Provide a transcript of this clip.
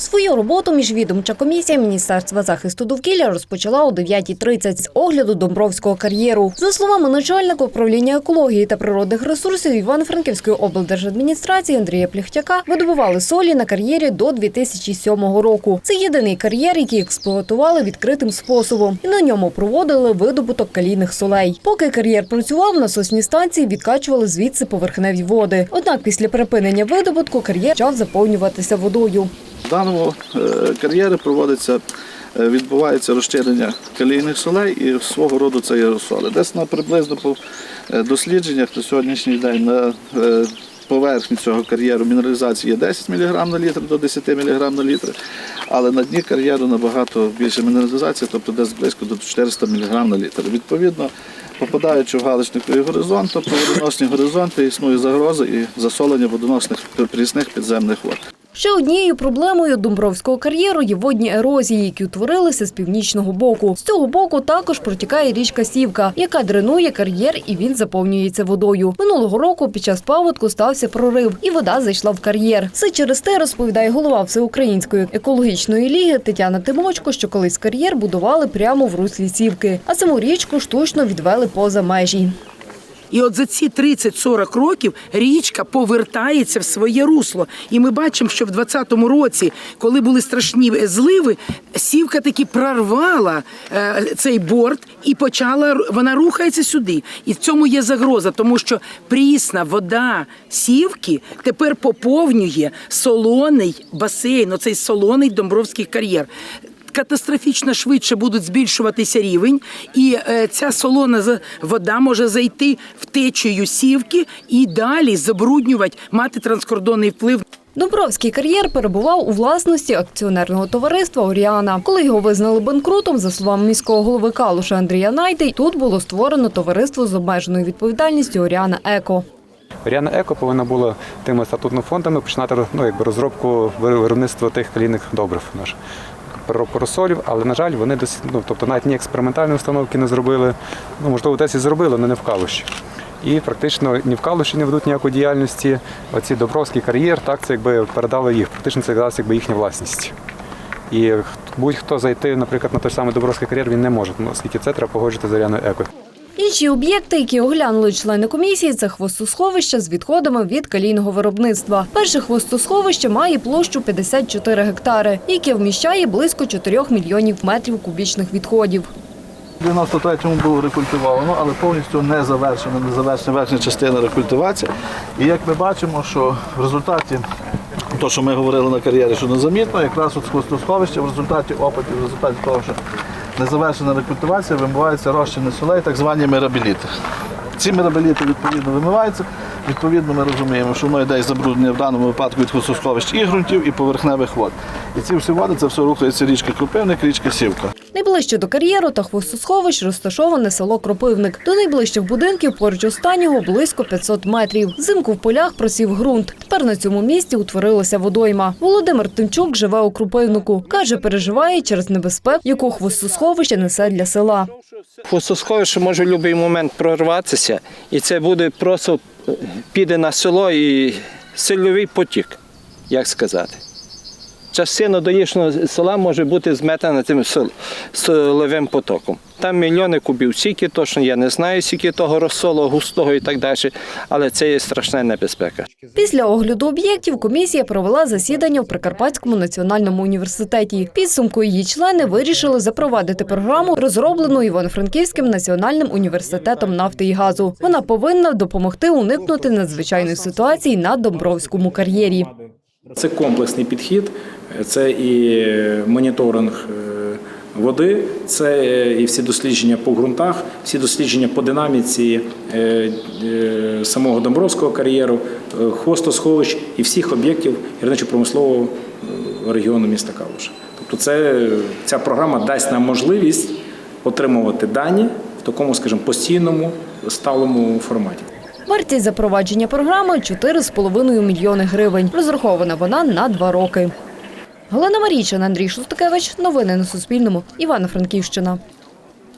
Свою роботу міжвідомча комісія Міністерства захисту довкілля розпочала о 9.30 з огляду Домбровського кар'єру. За словами начальника управління екології та природних ресурсів Івано-Франківської облдержадміністрації Андрія Пліхтяка, видобували солі на кар'єрі до 2007 року. Це єдиний кар'єр, який експлуатували відкритим способом, і на ньому проводили видобуток калійних солей. Поки кар'єр працював, насосні станції відкачували звідси поверхневі води. Однак після припинення видобутку кар'єр почав заповнюватися водою. Даному е, кар'єрі проводиться, е, відбувається розчинення калійних солей і свого роду це аеросоли. Десь на приблизно по е, дослідженнях на сьогоднішній день на поверхні цього кар'єру мінералізації є 10 мг на літр до 10 мг на літр, але на дні кар'єру набагато більше мінералізація, тобто десь близько до 400 мг на літр. Відповідно, попадаючи в галичниковий горизонт, тобто водоносні горизонти, існує загроза і засолення водоносних прісних підземних вод. Ще однією проблемою Домбровського кар'єру є водні ерозії, які утворилися з північного боку. З цього боку також протікає річка Сівка, яка дренує кар'єр і він заповнюється водою. Минулого року під час паводку стався прорив, і вода зайшла в кар'єр. Все через те розповідає голова Всеукраїнської екологічної ліги Тетяна Тимочко, що колись кар'єр будували прямо в руслі Сівки, а саму річку штучно відвели поза межі. І от за ці 30-40 років річка повертається в своє русло. І ми бачимо, що в 20-му році, коли були страшні зливи, сівка таки прорвала е, цей борт і почала вона рухається сюди. І в цьому є загроза, тому що прісна вода сівки тепер поповнює солоний басейн, оцей солоний Домбровський кар'єр катастрофічно швидше будуть збільшуватися рівень, і е, ця солона вода може зайти в течію сівки і далі забруднювати, мати транскордонний вплив. Домбровський кар'єр перебував у власності акціонерного товариства Оріана. Коли його визнали банкрутом, за словами міського голови Калуша Андрія Найди, тут було створено товариство з обмеженою відповідальністю Оріана Еко. Ріана Еко повинна була тими статутними фондами починати ну, якби, розробку виробництва тих калійних добрив наш. Переробку але на жаль, вони досі, ну, тобто навіть ні експериментальні установки не зробили. Ну, можливо, десь і зробили, але не в Калуші. І практично ні в Калуші не ведуть ніякої діяльності. Оці Добровський кар'єр, так, це якби передали їх. Практично це якраз якби їхня власність. І будь-хто зайти, наприклад, на той самий Добровський кар'єр, він не може, оскільки це треба погоджувати з Аріаною Еко. Інші об'єкти, які оглянули члени комісії, це хвостосховище з відходами від калійного виробництва. Перше хвостосховище має площу 54 гектари, яке вміщає близько 4 мільйонів метрів кубічних відходів. У 93-му було рекультивовано, але повністю не завершена, не завершена верхня частина рекультивації. І як ми бачимо, що в результаті, то, що ми говорили на кар'єрі, що незамітно, якраз от хвостосховище в результаті опитів, в результаті того, що незавершена рекультивація, вимиваються розчини солей, так звані мирабеліти. Ці мирабеліти відповідно вимиваються. Відповідно, ми розуміємо, що воно йде із забруднення в даному випадку від хвостосховищ і ґрунтів, і поверхневих вод. І ці всі води це все рухається річка Крупивник, річка Сівка. Найближче до кар'єру та хвостосховищ розташоване село Кропивник. До найближчих будинків поруч останнього близько 500 метрів. Взимку в полях просів ґрунт. Тепер на цьому місці утворилася водойма. Володимир Тимчук живе у Кропивнику. Каже, переживає через небезпеку, яку хвостосховище несе для села. Хвостосховище може в будь-який момент прорватися, і це буде просто е, піде на село і сильовий потік, як сказати. Частина доїшного села може бути зметена цим силовим потоком. Там мільйони кубів сіки, точно я не знаю, скільки того розсолу, густого і так далі, але це є страшна небезпека. Після огляду об'єктів комісія провела засідання в Прикарпатському національному університеті. Підсумку її члени вирішили запровадити програму, розроблену Івано-Франківським національним університетом нафти і газу. Вона повинна допомогти уникнути надзвичайної ситуації на Домбровському кар'єрі. Це комплексний підхід, це і моніторинг е, води, це е, і всі дослідження по ґрунтах, всі дослідження по динаміці е, самого Домбровського кар'єру, хвостосховищ і всіх об'єктів гірничо-промислового регіону міста Калуша. Тобто це, ця програма дасть нам можливість отримувати дані в такому, скажімо, постійному сталому форматі. Вартість запровадження програми 4,5 мільйони гривень. Розрахована вона на два роки. Галина Марійчина, Андрій Шустакевич. Новини на Суспільному. Івано-Франківщина.